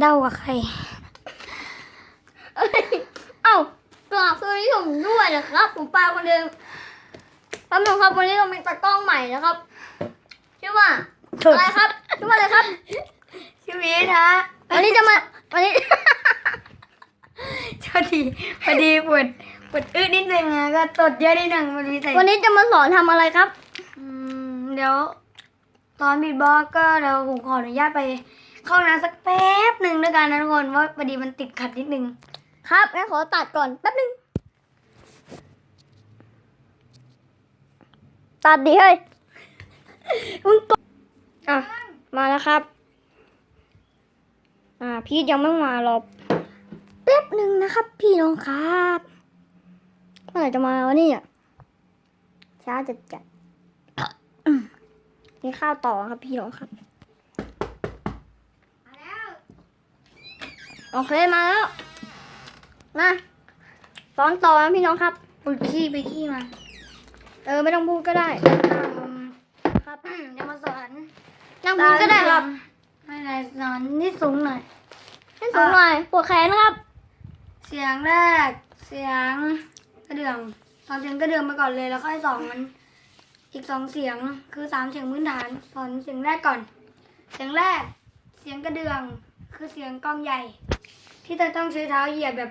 เดากับใคร เอ้ากราบสวัสดีผมด้วยนะครับ ผมปาคนเดิมแป๊บนึงครับวันนี้เรามีตากล้องใหม่นะครับชื่อว่าอะไรครับชื่อว่าอะไรครับชีวิตฮะวันนี้จะมาวันนี้โทษทีพอดีปวดปวดอึนิดนึงอะก็ตดเยอะนิดนึงมันมีแต่วันนี้จะมาสอนทำอะไรครับ อืมเดี๋ยว ตอนบีบล็อกก็เดี๋ยวผมขออนุญาตไป เข้าห้องน้ำสักแป๊บหนึ่งด้วยกันนะทุกคนว่าพอดีมันติดขัดนิดนึง ครับงั้นขอตัดก่อนแป๊บนึง ตัดดิเฮ้ยมึงตดอะ มาแล้วครับ อ่า พี่ยังไม่มารอแป๊บหนึ่งนะครับ พี่น้องครับเมื่อไหร่จะมาวะเนี่ยช้าจัดจัดอืมกินข้าวต่อครับพี่น้องครับ โอเคมาแล้วมาสอนต่อนะพี่น้องครับปุยขี้ไปขี้มาเออไม่ต้องพูดก็ได้อืมครับอืมเดี๋ยวมาสอนนั่งพูดก็ได้ครับไม่ได้สอนที่สูงหน่อยให้สูงหน่อยปวดแขนนะครับ เสียงแรก เสียงกระเดื่องสอนเสียงกระเดื่องมาก่อนเลยแล้วค่อยสองมันอีกสองเสียงคือสามเสียงพื้นฐานสอนเสียงแรกก่อน เสียงแรก เสียงกระเดื่อง คือเสียงกล้องใหญ่ ที่จะต้องใช้เท้าเหยียบแบบ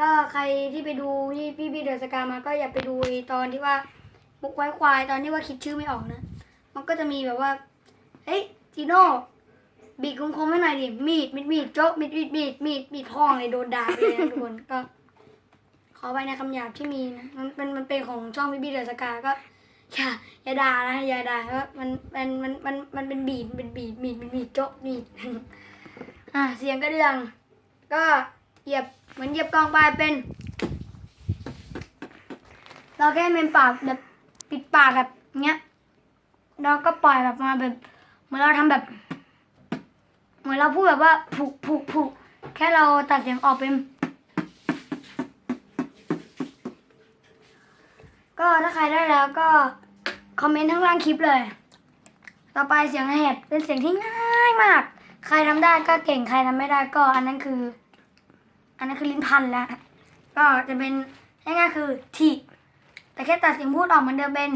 ก็ใครที่ไปดูที่พี่พี่เดอะสกามาก็อย่าไปดูตอนที่ว่ามุกไว้ควายตอนที่ว่าคิดชื่อไม่ออกนะ มันก็จะมีแบบว่า เฮ้ยจีโน่บีบคมๆให้หน่อยดิมีดมีดมีดโจ๊ะมีดมีดมีดมีดมีดพ่องเลยโดนด่าไปเลยทุกคนก็ ขอไปในคำหยาบที่มีนะมันเป็นมันเป็นของช่องพี่บีเดอะสกาก็ อย่าอย่าด่านะอย่าด่าเพราะมันมันมันมันมันเป็นบีดเป็นบีดมีดมีดมีดโจ๊ะมีดอ่าเสียงกระเดื่อง ก็เหยียบเหมือนเหยียบกองปลายเป็น เราแค่เป็นปากแบบปิดปากแบบเนี้ยแล้วก็ปล่อยแบบมาแบบเหมือนเราทำแบบ เหมือนเราพูดแบบว่าผูกผูกผูกแค่เราตัดเสียงออกเป็นก็ถ้าใครได้แล้วก็ อมเมนต์ข้างล่างคลิปเลย ต่อไปเสียงแหบเป็นเสียงที่ง่ายมาก ใครทำได้ก็เก่งใครทำไม่ได้ก็อันนั้นคือ อันนั้นคือลิ้นพันแล้วก็จะเป็นง่ายๆคือทีแต่แค่ตัดเสียงพูดออกเหมือนเดิมเป็น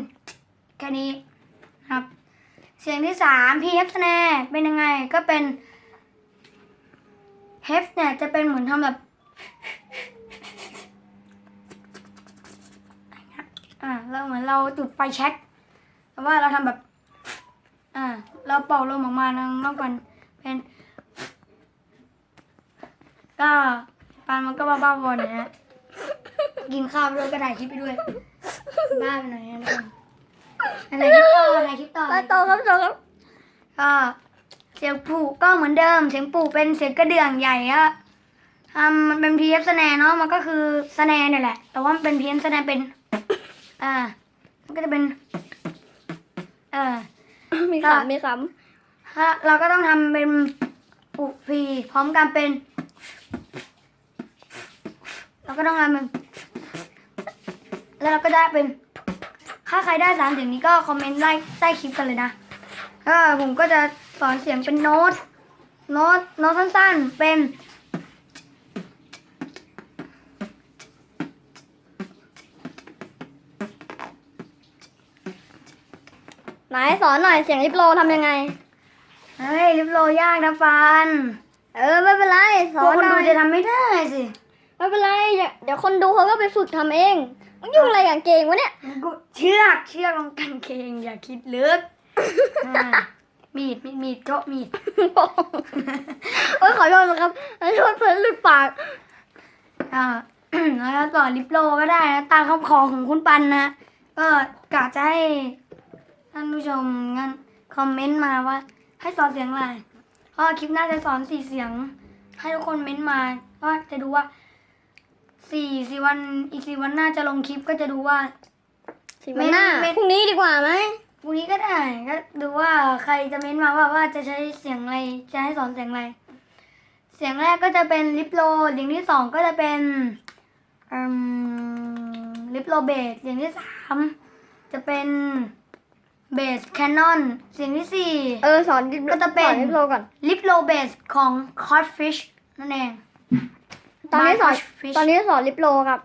แค่นี้ครับ เสียงที่สามพีเฮฟแนเป็นยังไงก็เป็นเฮฟเนี่ยจะเป็นเหมือนทำแบบอ่าเราเหมือนเราจุดไฟแช็ก แต่ว่าเราทำแบบ อ่า เราเป่าลมออกมานะมากกว่าเป็น ก็ปานมันก็บ้าๆบอลนะฮะกินข้าวไปด้วยก็ถ่ายคลิปไปด้วย บ้าไปหน่อยนะทุกคนอะไรคลิปต่ออะไรคลิปต่อไปต่อครับต่อครับก็เสียงปู่ก็เหมือนเดิม เสียงปู่เป็นเสียงกระเดื่องใหญ่อะทำมันเป็นพีเอฟสแนเนาะมันก็คือสแนเนี่ยแหละ แต่ว่ามันเป็นพีเอฟสแนเป็น อ่า มันก็จะเป็นเออมีก็ขำมีขถ้าเราก็ต้องทำเป็นปุฟีพร้อมกันเป็น เราก็ต้องทำเป็นแล้วเราก็ได้เป็น ถ้าใครได้สามเสียงนี้ก็คอมเมนต์ใต้ใต้คลิปกันเลยนะก็ผมก็จะสอนเสียงเป็นโน้ตโน้ตโน้ตสั้นๆ เป็นำไหนสอนหน่อยเสียงลิปโลทำยังไง เฮ้ยลิปโลยากนะฟัน เออไม่เป็นไรสพอวกนคนหน่ดูอยจะทำไม่ได้สิไม่เป็นไรเดี๋ยวเดี๋ยวคนดูเขาก็ไปฝึกทำเองมันยุ่งอะไรกับเกงวะเนี่ย กูเชือกเชือกลงกางเกงอย่าคิดลึกอ่ามีดมีดมีดโจ๊ะมีดโอ้ยขอโทษนะครับขอโทษเพื่อนหลุดปาก อ่า แล้วต่อลิปโลก็ได้นะตามคำขอของคุณปันนะก็กะจะให้ ท่านผู้ชมงั้นคอมเมนต์มาว่า ให้สอนเสียงอะไรเพราะว่าคลิปหน้าจะสอนสี่เสียง ให้ทุกคนเม้นต์มาก็จะดูว่าสี่สี่วันอีกสี่วันหน้าจะลงคลิปก็จะดูว่าสิวันหน้าเม้นพรุ่งนี้ดีกว่าไหมพรุ่งนี้ก็ได้ก็ดูว่าใครจะเม้นต์มาว่าว่าจะใช้เสียงอะไรจะให้สอนเสียงอะไร เสียงแรกก็จะเป็นลิปโลเสียงที่สองก็จะเป็นอืมลิปโลเบสเสียงที่สามจะเป็น เบสแคนนอนเสียงที่สี่เออสอนลิปก็จะเป็นสอลิปโลก่อนลิปโลเบสของคอ d ฟิชนั่นเอง ตอนนี้สอน By Codfish ตอนนี้สอนลิปโลครับ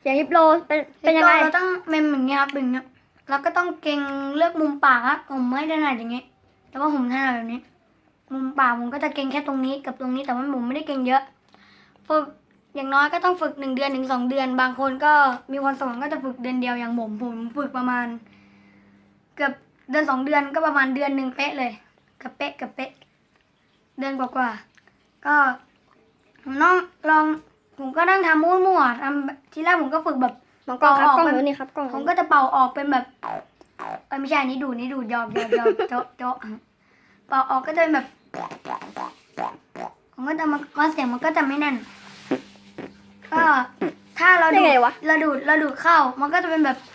เสียงลิปโลเป็นเป็นยังไงเราต้องเมมอย่างเงี้ยครับอย่างเงี้ยแล้วก็ต้องเก่งเลือกมุมปากครับผมไม่ถนัดอย่างเงี้ยแต่ว่าผมถนัดแบบนี้ มุมปากผมก็จะเก่งแค่ตรงนี้กับตรงนี้แต่ว่าผมไม่ได้เก่งเยอะฝึกอย่างน้อยก็ต้องฝึกหนึ่งเดือนถึงสองเดือน บางคนก็มีคนสวรรค์ก็จะฝึกเดือนเดียวอย่างผมผมฝึกประมาณ เกือบ เดือนสองเดือนก็ประมาณเดือนหนึ่งเป๊ะเลยกับเป๊ะกับเป๊ะ เดือนกว่าๆก็ผมต้องลองผมก็นั่งทำมั่วๆทำทีแรกผมก็ฝึกแบบมองกล้องครับเอาออกกล้องไปอยู่นี่ครับกล้องผมก็จะเป่าออกเป็นแบบเอ้ยไม่ใช่อันนี้ดูดนี่ดูดหยอกหยอกหยอกโจ๊ะโจ๊ะเป่าออกก็จะเป็นแบบผมก็จะมามาเสียงมันก็จะไม่แน่นก็ถ้าเราได้ดูดไงวะเราดูดเราดูดเข้า มันก็จะเป็นแบบเ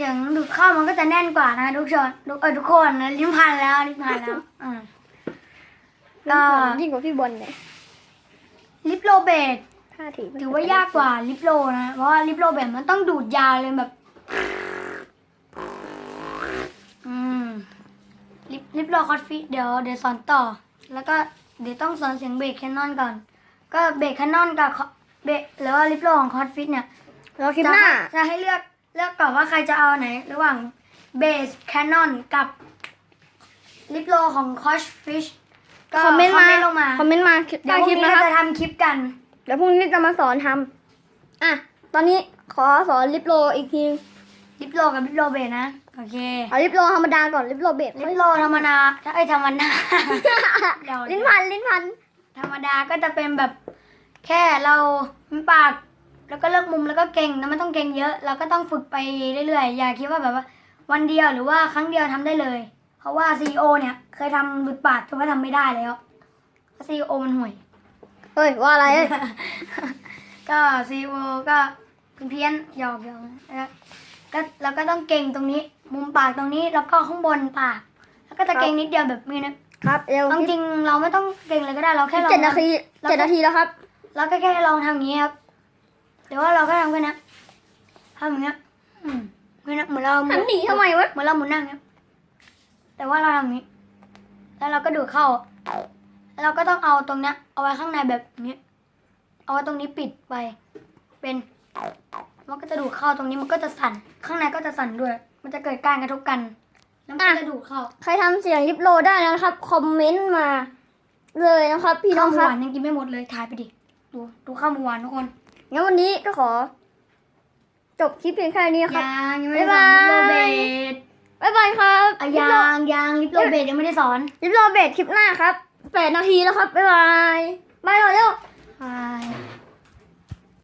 สียงดูดเข้ามันก็จะแน่นกว่านะทุกชนทุกเออทุกคนนะลิ้นพันแล้วลิ้นพันแล้วอ่าก็ยิ่งกว่าพี่บอลเนี่ยลิปโลเบดห้าทีถือว่ายากกว่าลิปโลนะเพราะว่าลิปโลแบบมันต้องดูดยาวเลยแบบอืมลิปลิปโลคอสฟิเดี๋ยวเดี๋ยวสอนต่อ แล้วก็เดี๋ยวต้องสอนเสียงเบรกแคนนอนก่อน ก็เบรกแคนนอนกับเบรกหรือว่าลิปโลของคอสฟิตเนี่ยเราคลิปหน้าจะจะให้เลือก เลือกก่อนว่าใครจะเอาไหน ระหว่างเบสแคนนอนกับลิปโลของคอสฟิชก็คอมเมนต์มาลงมาคอมเมนต์มาคลิปเดี๋ยวใต้พรุ่คลิงปนี้นะครับเราจะทำคลิปกัน เดี๋ยวพรุ่งนี้จะมาสอนทำอะ ตอนนี้ขอสอนลิปโลอีกทีลิปโลกับลิปโลเบสนะ โอเค เอาลิปโลธรรมดาก่อนลิปโลเบสลิปโลธรรมดาไอ้ยธรรมดาเดี๋ยวลิ้นพันลิ้นพัน ธรรมดาก็จะเป็นแบบแค่เราปาก แล้วก็เลือกมุมแล้วก็เก่งนะไม่ต้องเก่งเยอะ เราก็ต้องฝึกไปเรื่อยๆ อย่าคิดว่าแบบว่าวันเดียวหรือว่าครั้งเดียวทำได้เลย เพราะว่าซีโอเนี่ยเคยทำหลุดปากแต่ว่าทำไม่ได้แล้วซีโอมันห่วยเฮ้ยว่าอะไรเอ้ยก็ซีโอก็เพี้ยนๆหยอกหยอกแล้วก็เราก็ต้องเก่งตรงนี้ มุมปากตรงนี้แล้วก็ข้างบนปาก แล้วก็จะเก่งนิดเดียวแบบนี้นะครับเร็วจริงๆเราไม่ต้องเก่งเลยก็ได้เราแค่ลองเจ็ดนาทำทีเจ็ดนาทีแล้วครับเราก็แค่ลองทำอย่างนี้ครับ เดี๋ยวว่าเราก็ทำแค่นั้นทำอย่างเงี้ยอืมเหมือนเหมือนเราหันหนีทำไมวะเหมือนเราหมุนนั่งครับแต่ว่าเราทำอย่างนี้ แล้วเราก็ดูดเข้า แล้วเราก็ต้องเอาตรงเนี้ยเอาไว้ข้างในแบบนี้ เอาไว้ตรงนี้ปิดไป เป็น มันก็จะดูดเข้าตรงนี้มันก็จะสั่น ข้างในก็จะสั่นด้วย มันจะเกิดการกระทบกัน แล้วมันก็จะดูดเข้า ใครทำเสียงลิปโลได้นะครับ คอมเมนต์มา เลยนะครับ พี่น้ข้าอวงหครับ วานยังกินไม่หมดเลยทายไปดิ ดู ดูข้าวหมูหวานทุกคน งั้นวันนี้ก็ขอ จบคลิปเพียงแค่นี้ครับ ยังยังไม่ได้สอนลิปโรเบตบายบายครับยังยังลิปโรเบตยังไม่ได้สอนลิปโรเบทคลิปหน้าครับแปดนาทีแล้วครับบายบายบายหน่เร็วบาย